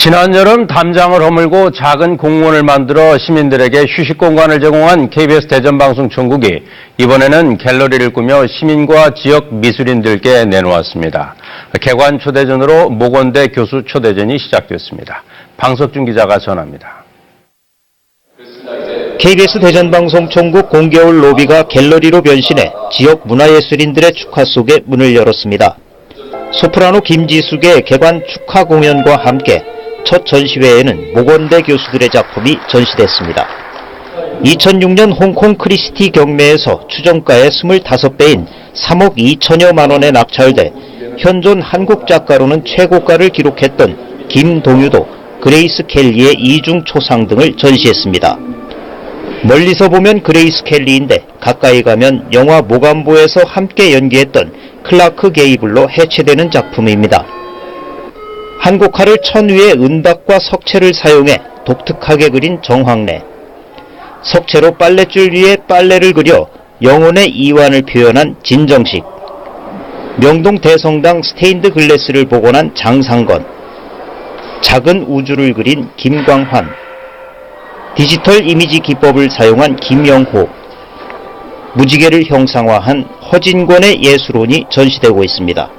지난 여름 담장을 허물고 작은 공원을 만들어 시민들에게 휴식 공간을 제공한 KBS 대전방송 전국이 이번에는 갤러리를 꾸며 시민과 지역 미술인들께 내놓았습니다. 개관 초대전으로 모건대 교수 초대전이 시작됐습니다. 방석준 기자가 전합니다. KBS 대전방송 총국 공개홀 로비가 갤러리로 변신해 지역 문화예술인들의 축하 속에 문을 열었습니다. 소프라노 김지숙의 개관 축하 공연과 함께 첫 전시회에는 모건대 교수들의 작품이 전시됐습니다. 2006년 홍콩 크리스티 경매에서 추정가의 25배인 3억 2천여만 원에 낙찰돼 현존 한국 작가로는 최고가를 기록했던 김동유도 그레이스 켈리의 이중 초상 등을 전시했습니다. 멀리서 보면 그레이스 켈리인데 가까이 가면 영화 모감보에서 함께 연기했던 클라크 게이블로 해체되는 작품입니다. 한국화를 천 위에 은박과 석채를 사용해 독특하게 그린 정황래. 석채로 빨랫줄 위에 빨래를 그려 영혼의 이완을 표현한 진정식. 명동 대성당 스테인드 글래스를 복원한 장상건. 작은 우주를 그린 김광환. 디지털 이미지 기법을 사용한 김영호. 무지개를 형상화한 허진권의 예술원이 전시되고 있습니다.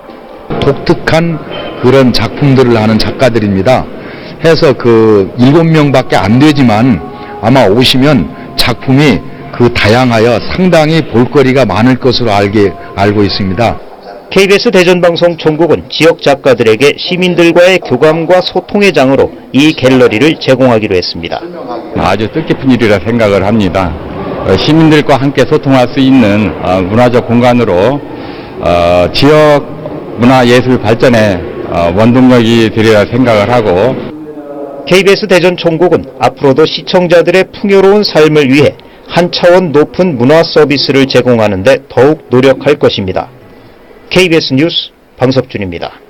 독특한 그런 작품들을 하는 작가들입니다. 해서 그 일곱 명밖에 안 되지만 아마 오시면 작품이 그 다양하여 상당히 볼거리가 많을 것으로 알게 알고 있습니다. KBS 대전방송 총국은 지역 작가들에게 시민들과의 교감과 소통의 장으로 이 갤러리를 제공하기로 했습니다. 아주 뜻깊은 일이라 생각을 합니다. 어, 시민들과 함께 소통할 수 있는 어, 문화적 공간으로 어, 지역 문화예술 발전에 어, 원동력이 되리라 생각을 하고 KBS 대전 총국은 앞으로도 시청자들의 풍요로운 삶을 위해 한 차원 높은 문화 서비스를 제공하는 데 더욱 노력할 것입니다. KBS 뉴스 방석준입니다.